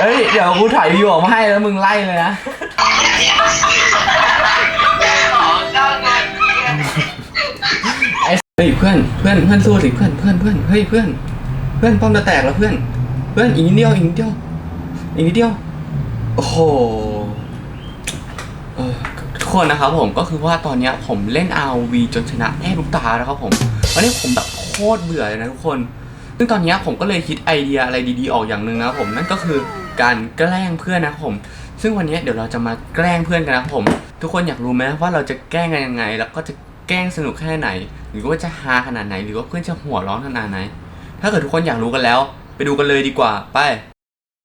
เฮ้ย เดี๋ยวกูถ่ายวิวออกมาให้แล้วมึงไล่เลยนะไอ้เฮ้ยเพื่อนเพื่อนเพื่อนสู้สิเพื่อนเพื่อนเพื่อนเฮ้ยเพื่อนเพื่อนป้อมจะแตกแล้วเพื่อน เพื่อนอีกนิดเดียวอีกนิดเดียวอีกนิดเดียวโอ้โหเออทุกคนนะครับผมก็คือว่าตอนเนี้ยผมเล่น RV จนชนะแน่ทุกตาแล้วครับผมวันนี้ผมแบบโคตรเบื่อเลยนะทุกคน ซึ่งตอนเนี้ยผมก็เลยคิดไอเดียอะไรดีๆออกอย่างหนึ่งนะครับผมนั่นก็คือการแกล้งเพื่อนนะครับผม ซึ่งวันเนี้ยเดี๋ยวเราจะมาแกล้งเพื่อนกันนะครับผม ทุกคนอยากรู้ไหมว่าเราจะแกล้งกันยังไง แล้วก็จะแกล้งสนุกแค่ไหน หรือว่าจะฮาขนาดไหน หรือว่าเพื่อนจะหัวร้อนขนาดไหน ถ้าเกิดทุกคนอยากรู้กันแล้ว ไปดูกันเลยดีกว่าไป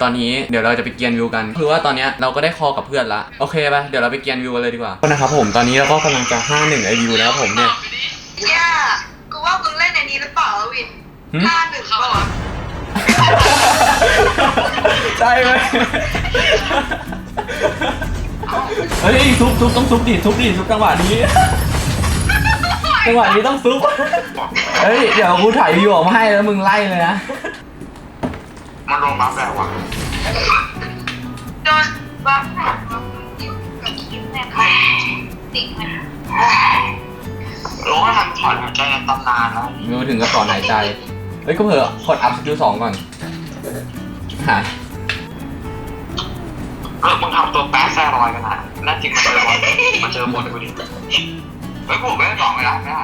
ตอนนี้เดี๋ยวเราจะไปเกียนวิวกัน คือว่าตอนเนี้ยเราก็ได้คอกับเพื่อนละโอเคปะเดี๋ยวเราไปเกียนวิวกันเลยดีกว่าก็นะครับผมตอนนี้เราก็กำลังจะ5 1ไอวิวแล้วผมเนี่ยเนี่ยกูว่ามึงเล่นในนี้หรือเปล่าวิน หึห้าหนึ่งเปล่าวะใช่ไหมเฮ้ยซุปซุปต้องซุปดิซุปดิซุปจังหวะนี้จังหวะนี้ต้องซุปเฮ้ยเดี๋ยวกูถ่ายวิวออกมาให้แล้วมึงไล่เลยนะมันลงบัฟแล้วว่ะโดนบัฟแบบอยู่กับคลิปเนี่ยค่ะติ่งมันรู้ว่าทำถอนหายใจในตำนานแล้วมิวถึงกับต่อนหายใจเฮ้ยก็เผื่อกดอัพสกิลสองก่อนหายเออมึงทำตัวแป๊ะแซ่รอยกันนะน่าจริงมาเจอบอลมาเจอบอลกูดิเฮ้ยบอกไว้ก่อนไม่ได้ไม่ได้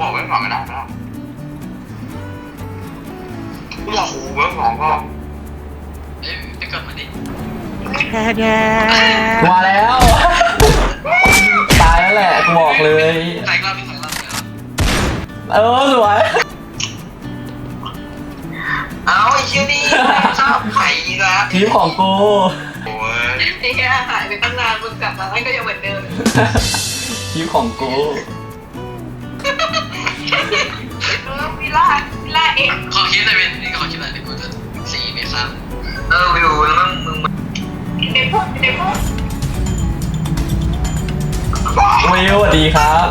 บอกไว้ก่อนไม่ได้ไม่ได้กูบอกกูเวิร์กสองก็เอ้ยไปกดมาดิมาแล้ว ตายแล้วแหละกูบอกเลย ใส่กล้องดิใส่กล้องดิครับเออสวย เอาไอ้เชี่ยนี่ชอบไข่ละทีมของกูโอ้ยไอ้เหี้ยหายไปตั้งนานมึงกลับมาแล้วก็ยังเหมือนเดิมทีมของกูเออวิล่าวิล่าเองขอคิดหน่อยเป็นนี่ขอคิดหน่อยเดี๋ยวกูจะสีไม่ซ้เออวิวแล้วมึงมึงเด็กพวกเด็กพวกวิวสวัสดีครับ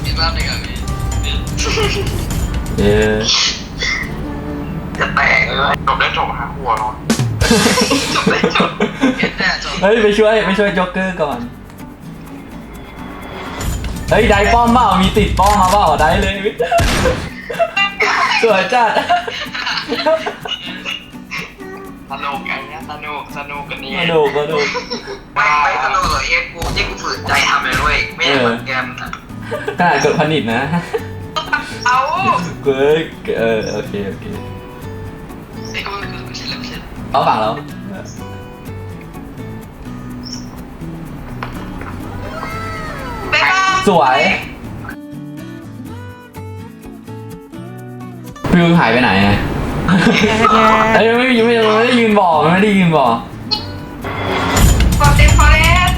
ำมีบ้านหนึ่งอะพี่เย้ จะแตกเลยจบได้จบฮะหัวร้อนจบได้จบเห็นแน่จบเฮ้ยไปช่วยไปช่วยโจ๊กเกอร์ก่อน เฮ้ยได้ป้อมเปล่ามีติดป้อมมาเปล่าได้เลยสวยจัดสนุกไอ้เนี้ยสนุกสนุกกันนี่มาดูมาดูไม่ไม่สนุกเลยเอ็กกูที่กูฝืนใจทำเลยเว้ยไม่ได้เหมือนแกมนะขนาดเกิดผนิตนะเอาเกิดเออโอเคโอเค เอาฝั่งแล้วไปบ้าสวยฟิวหายไปไหนอะเอ้ยไม่ไม่ไม่ไม่ได้ยืนบอกมันไม่ได้ยืนบอกกดเต็มฟอเรส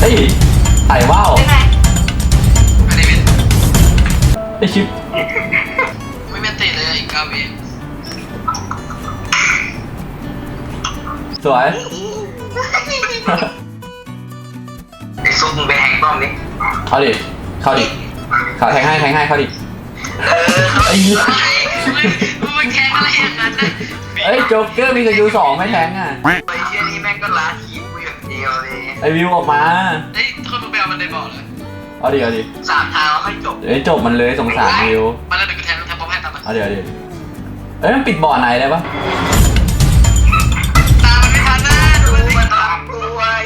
เฮ้ยไต่ว่าวไปไหนไม่ได้เป็นไอชิปไม่แม่นตีเลยอีกเก้าวิ สวยไอ้ซุปมึงไปแทงป้อมดิเข้าดิ เข้าดิเขาแทงให้แทงให้เข้าดิเออไอ้เหี้ยมึงมึงแข่งอะไรอย่างนั้นนะเอ้ยโจ๊กเกอร์มีสกิลสองไม่แทงอะ ไอ้เชี่ยนี่แม่งก็ล้าทีมกูอย่างเดียวเลยไอวิวออกมา เฮ้ยคนมึงไปเอามันได้บอกเลยเอาดิเอาดิสามทางแล้วค่อยจบเอ้ยจบมันเลยสงสารวิว มาแล้วเดี๋ยวกูแทนแทนป้อมให้ตามมาเอาดิเอาดิเอ้ยมันปิดบ่อไหนได้ปะ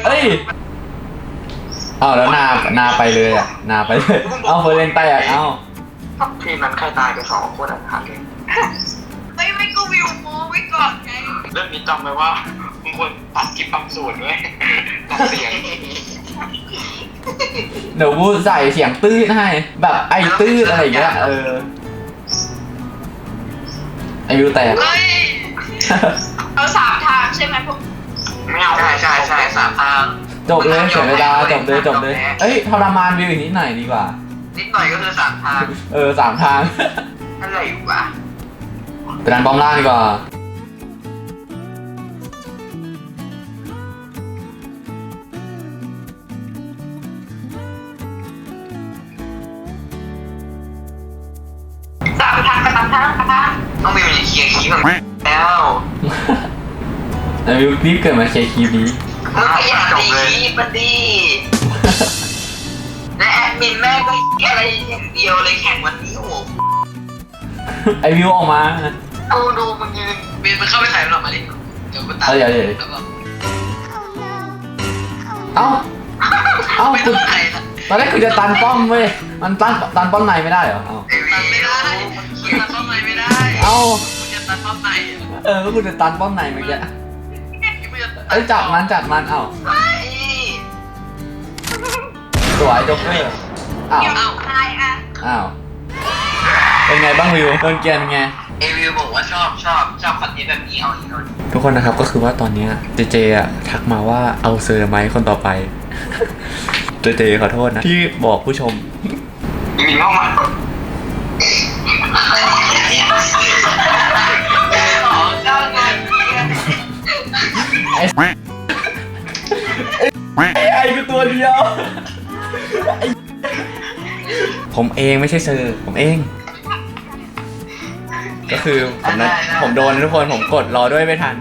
เอ้ยเอาแล้วนานาไปเลยอะนาไปเลย เอาเฟอร์เรนไปอะเอาทีมนั้นใครตายไปสองคนอะหันเลยไม่ไม่ก็วิวโมไว้ก่อนไงเรื่องนี้จำไว้ว่ามึงควรตัดคลิปบางส่วนด้วยตัดเสียงเดี๋ยวกูใส่เสียงตื้นให้ แบบไอ้ตื้นอะไรอย่างเงี้ยเออไอวิวแตกเฮ้ยเอาสามทางใช่ไหมพวก ไม่เอาใช่ใช่ใช่สามทาง จบเลยเสียเวลาจบเลยจบเลยเอ้ยทรมานวิวอีกนิดหน่อยดีกว่า นิดหน่อยก็คือสามทาง เออสามทางอะไรอยู่วะไปดันบอมล่างดีกว่าสามทางกับสามทางสามทางต้องมีมันอย่างเคลีลียร์คีย์มันแล้ว ไอ้วิวรีบเกิดมาเคลียร์คลิปนี้ มึงก็อย่าตีคีบมันดีและแอดมินแม่งก็อะไรอย่างเดียวเลยแข่งวันนี้โอ้โหไอ้วิวออกมาดูดูมึงยืนเบนมันเข้าไปถ่ายมันออกมาดิเดี๋ยวกูตามเอาเดี๋ยวเดี๋ยว แล้วก็เอ้า เอ้าไม่กูต้องถ่ายละตอนแรกคือจะตันป้อมเว้ย มันตันตันป้อมในไม่ได้เหรอ เอ้าไอ้ตัดไม่วิได้วมึงตัดป้อมในไม่ได้เอ้า มึงจะตัดป้อมในอะเออก็กูจะตันป้อมในเมื่อกี้มึงจะตัด เอ้ยจับมันจับมันเอ้าไอ้สวยจ็อกเกอร์อ้าวเอ้าตายอะอ้าวเป็นไงบ้างวิวโดนเกลียนเป็นไง เอวิวบอกว่าชอบชอบชอบคอนเทนต์แบบนี้เอาอีกเอาอีกทุกคนนะครับก็คือว่าตอนเนี้ยเจเจอะทักมาว่าเอาเซอร์ไหมคนต่อไป เจเจขอโทษนะ ที่บอกผู้ชมอีวินเข้ามา ไอ้ไอ้ไอ้คือตัวเดียวไอ้ผมเองไม่ใช่เซอร์ผมเอง ก็คือผมนะผมโดนนะทุกคนผมกดรอด้วยไม่ทัน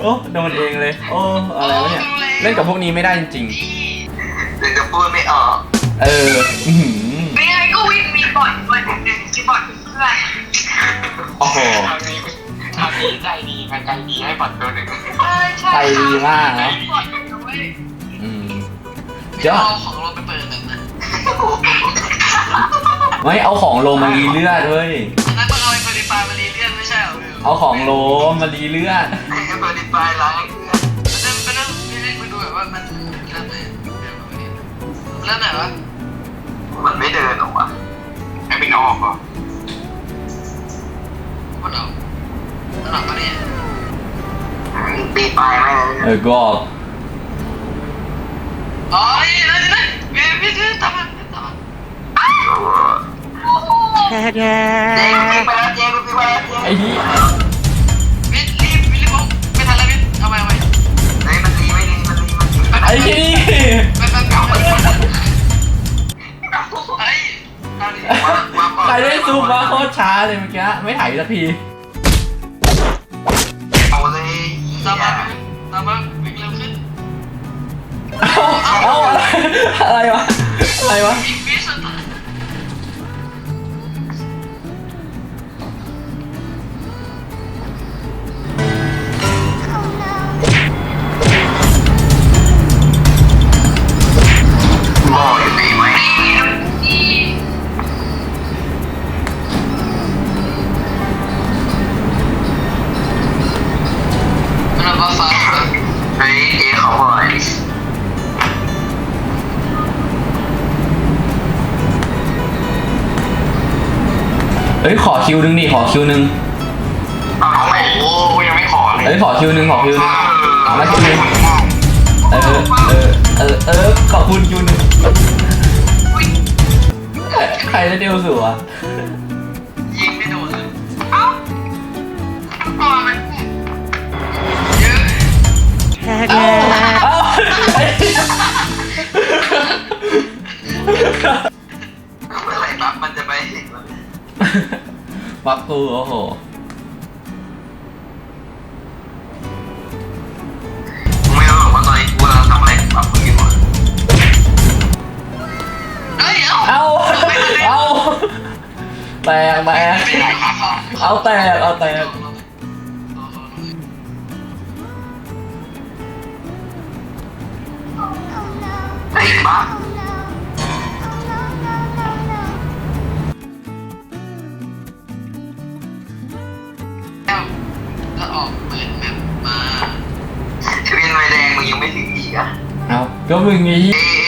โอ้โดนเองเลย โอ้อะไรวะเนี่ยเล่นกับพวกนี้ไม่ได้จริงเดี๋ยวจะพูดไม่ออก ๆ เอออื้อหือไม่ไงก็วิ่งมีบอดตัวหนึ่งที่บอดเพื่อน โอ้โหทำ นี้ทำนี้ใจดีมันใจดีให้บัตรตัวหนึ่งใช่ใช่ใจดีมากนะบอดนะเว้ยอืมเดี๋เดี๋ยยววเอาของลงไปเปิดหนึ่งนะไม่เอาของลงมารีเลือดเว้ยอันนั้นมันเอาไปเปิดไฟมารีเลื่อนไม่ใช่เหรอวิวเอาของโลมารีเลือดให้บริบายร้ายเพื่อนไปนั่งไปนั่งนี่ไปดูแบบว่ามันเริ่มไหนเริ่มไหนวะมันไม่เดินหรอวะให้เป็นออกเหรอมันออก มันออกปะเนี่ยตีปลายไหมเออก็อ๋อนี่นั่นนั่นวิววิวตามมาตามมาโอ้โหเจ๊กูตีไปแล้วเจ๊กูตีไปแล้วเจ๊ไอ้ที่วิทรีบวิรีบไม่ทันแล้ววิทเอาไปเอาไปเฮ้ยมันตีไม่ดีมันตีมันตีไอ้ที่นี่ไปไปเก่าไปเฮ้ยเอาดิใครได้ซูมมาโคตรช้าเลยเมื่อกี้ไม่ถ่ายสักที ตามมาตามมาวิ่งเร็วขึ้น เอาเอาอะไรอะไรวะอะไรวะ วิสุ เอ้ยขอคิวนึงดิขอคิวนึงเอาโอ้โหยังไม่ขอเลยเอ้ยขอคิวนึงขอคิวนึงมาคิวนึงเออเออเออเออขอบคุณคิวนึงใครได้เดียวสุดวะยิงไม่โดนเลยเอ้าตัวมันเยอะเอาเปักกูโอ้โหไม่รู้หรอกว่าตอนนี้กูกำลังทำอะไรกับมึงอยู่เฮ้ยเอ้าเอาเอาแตกแตกไม่ได้ขาขาเอาแตกเอาแตกไอ้บ้า เอ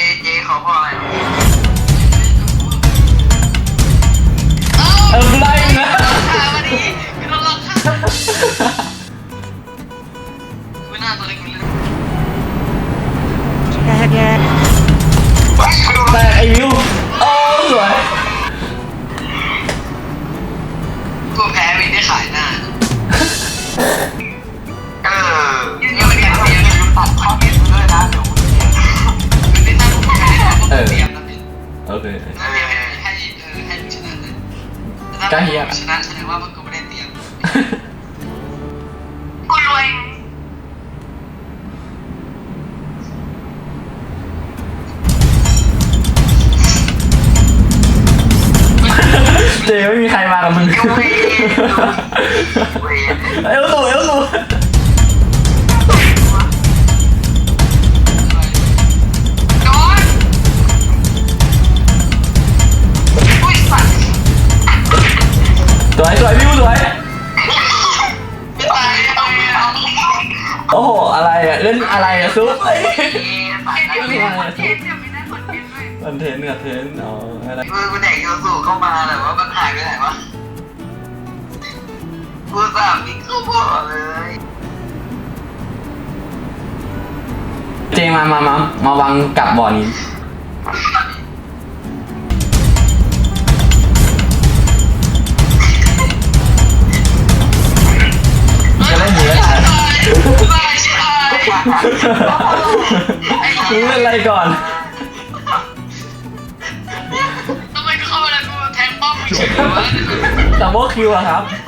เวยเวยเอลสูเอลสูดอยสัตว์สวยสวยพี่สวยไม่ตายโอ้โหอะไรอะเล่นอะไรอะซุปเอ้ยเดี๋ยวมีคอนเทนต์เดี๋ยวมีได้คอนเทนต์ด้วยคอนเทนต์กับเทนต์อ๋ออะไร มือกูแดกโยสุเข้ามาแต่ว่ามันหายไปไหนวะ กูสามมิกเข้าบ่อเลยเจมามามามาวางกลับบ่อนี้จะเล่นอยู่แล้วไม่ใช่มึงเล่นอะไรก่อน ทำไมกูเข้ามาแล้วกูแทงป้อมมึงเฉยเลยวะ ดับเบิลคิวอะครับมึง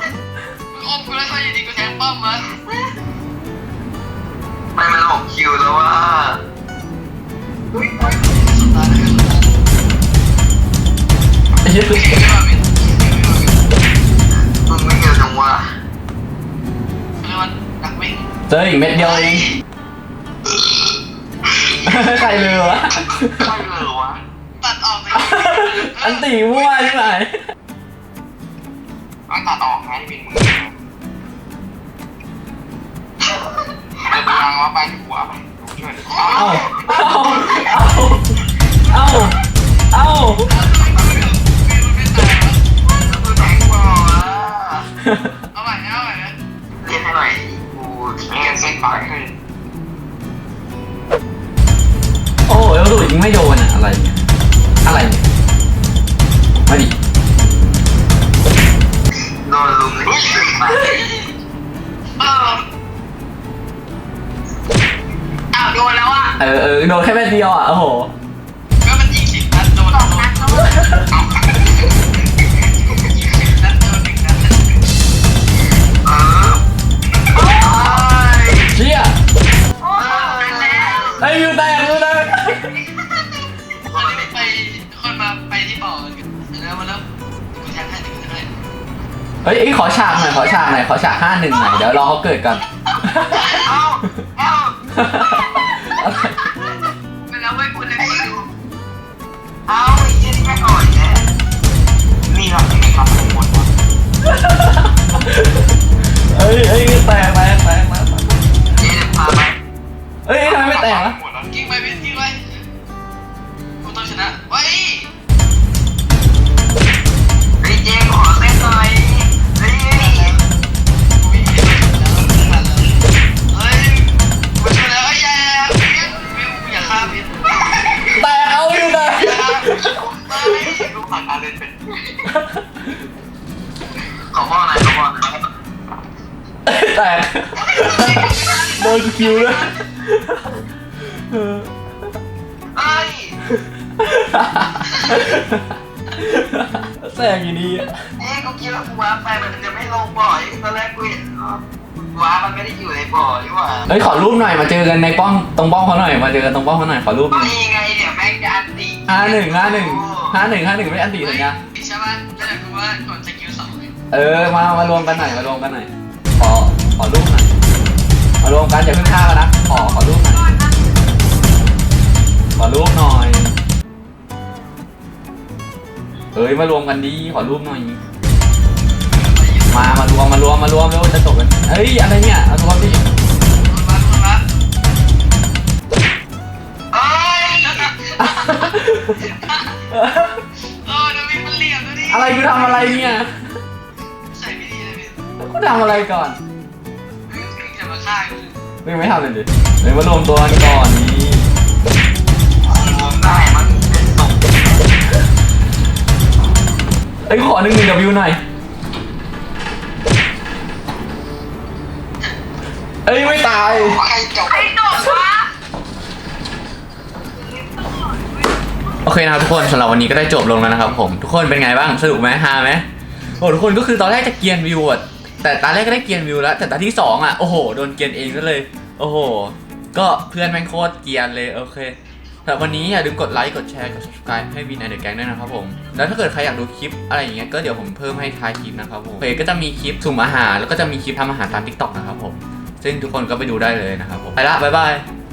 อมกูแล้วทำไมอยู่ดีกูแทงป้อมวะไม่มันหกคิวแล้วว่าสุดท้ายแล้วไอ้เหี้ยคือเก่งมากเป็นมึงไม่เกี่ยวจังวะเรียกว่านักวิ่งเจออีกเม็ดเดียวเองใครเลยวะใช่เลยวะตัดออกไปอันตีมั่วใช่ไหมไม่ตัดออกให้เป็นมึ งจะดูรังว่าไปหัวไปช่วยเอ้าเอ้าเอ้าเอ้าเอ้าไม่ตายแทงบ่อเอาใหม่นะเอาใหม่นะเรียนให้หน่อยกูเรียนเส้นบาร์โอ้โหแล้วดูยิงไม่โดนอะอะไรเนี่ยอะไรเนี่ยมาดิโดนลุมเลยเกินไปเออาวโดนแล้วอะเออเออโดนแค่เม็ดเดียวอะโอ้โหก็มันยิงสิบนัดโดนสองโดนันดแล้วอะยิงสิบนัดโดนหนึ่งนัดเออโอ้ยเชี่ยโอ้ยนั่นแหละไอ้ยวิวแตกวิวแตกคนนี้ไปคนมาไปที่บ่อกันแล้วมาแล้วกูแทงให้กูแทงให้เฮ้ยเอ้ยขอฉากหน่อยขอฉากหน่อยขอฉากห้าหนึ่งหน่อยเดี๋ยวรอเขาเกิดก่อน เอ้าเอ้า ลูกผ่านการเล่นเป็นขอพ่อหน่อยขอพ่อหน่อยแตกโดนคิวเลยเออเอ้ยแตกอยู่ดีอะเอ๊ะกูคิดว่ากูว้าไปมันจะไม่ลงบ่อยตอนแรกกูเห็นว้ามันไม่ได้อยู่ในบ่อนี่หว่าเฮ้ยขอรูปหน่อยมาเจอกันในป้องตรงป้องเขาหน่อยมาเจอกันตรงป้องเขาหน่อยขอรูปหน่อย นี่ไงเนี่ยแม่งจะอันตีห้าหนึ่งห้าหนึ่ง ห้าหนึ่งห้าหนึ่งไม่อันตีสัญญาใช่ไหมแล้วแต่กูว่ากดสกิลสองเลยเออมามารวมกันหน่อยมารวมกันหน่อยขอขอรูปหน่อยมารวมกันอย่าเพิ่งฆ่ากันนะขอขอรูปหน่อยขอรูปหน่อยเอ้ยมารวมกันดีขอรูปหน่อยมามารวมมารวมมารวมแล้วจะจบกันเอ้ยอะไรเนี่ยเอารวมดิคนมาคนมาเอ้ย เออนาวินมันเหลี่ยมดูดิอะไรกูทำอะไรเนี่ยใส่ไม่ดีเลยวินกูทำอะไรก่อนจะมาฆ่ากูไม่ไม่ทำเลยดิเฮ้ยมารวมตัวกันก่อนดีรวมได้มันเป็นศพเอ้ยขอหนึ่งหนึ่งกับวิวหน่อยเอ้ยไม่ตาย ใครจบใครโดดวะ โอ เคนะครับทุกคนสำหรับวันนี้ก็ได้จบลงแล้วนะครับผมทุกคนเป็นไงบ้างสนุกไหมฮาไหมโอ้ทุกคนก็คือตอนแรกจะเกียนวิวอะแต่ตอนแรกก็ได้เกียนวิวแล้ว แต่ตอนที่สองอะโอ้โหโดนเกียนเองก็เลย โอ้โห ก็เพื่อนแม่งโคตรเกียนเลยโอเคแต่วันนี้อย่าลืมกดไลค์กดแชร์กด subscribe ให้วินในเดอะแก๊งด้วยนะครับผม แล้วถ้าเกิดใครอยากดูคลิปอะไรอย่างเงี้ยก็เดี๋ยวผมเพิ่มให้ท้ายคลิปนะครับผมเพจก็จะมีคลิปสุ่มอาหารแล้วก็จะมีคลิปทำอาหารตาม TikTok นะครับผมซึ่งทุกคนก็ไปดูได้เลยนะครับผมไปละบ๊ายบาย